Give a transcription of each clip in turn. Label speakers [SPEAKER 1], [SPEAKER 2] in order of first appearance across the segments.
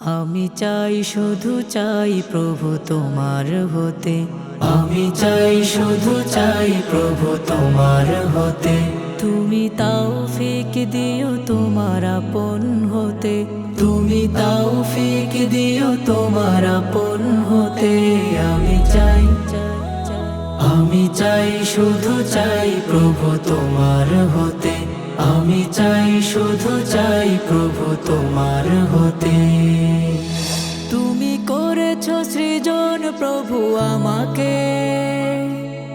[SPEAKER 1] আমি চাই শুধু চাই প্রভু তোমার হতে। আমি চাই শুধু চাই প্রভু তোমার হতে। তুমি তাও ফিক দিও তোমার আপন হতে। তুমি তাও ফিক দিও তোমার আপন হতে। আমি চাই আমি চাই শুধু চাই প্রভু তোমার হতে। আমি চাই, শুধু চাই প্রভু তোমার হতে। তুমি করেছ সৃজন প্রভু আমাকে।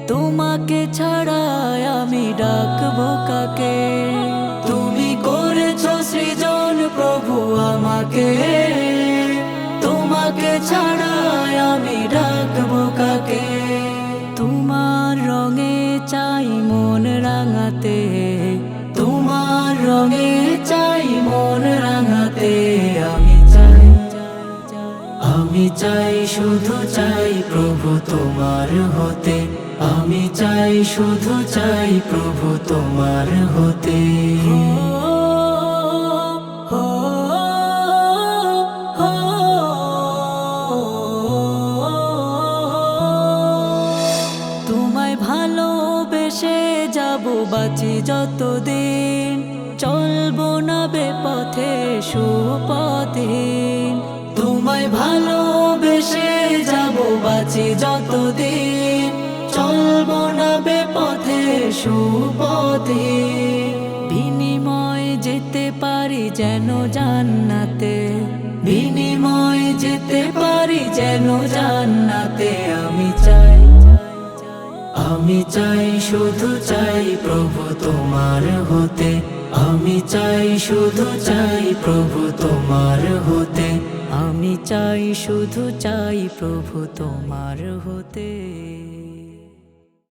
[SPEAKER 1] তোমাকে ছাড়া আমি ডাকবো কাকে? তুমি করেছ সৃজন প্রভু আমাকে। তোমাকে ছাড়া আমি ডাকবো কাকে? তোমার রঙে চাই মন রাঙাতে। রঙে চাই মন রাঙাতে, আমি চাই আমি চাই শুধু চাই প্রভু তোমার হতে, আমি চাই শুধু চাই প্রভু তোমার হতে। ভালোবেসে যাব, বাঁচি যতদিন। চলবো না বেপথে সুপথিন তোমায় ভালোবেসে যাব, বাঁচি যতদিন। চলবো না বেপথে সুপথিন বিনিময় যেতে পারি যেন জান্নাতে। বিনিময় যেতে পারি যেন জান্নাতে। আমি চাই আমি চাই শুধু চাই প্রভু তোমার হতে। আমি চাই শুধু চাই প্রভু তোমার হতে। আমি চাই শুধু চাই প্রভু তোমার হতে।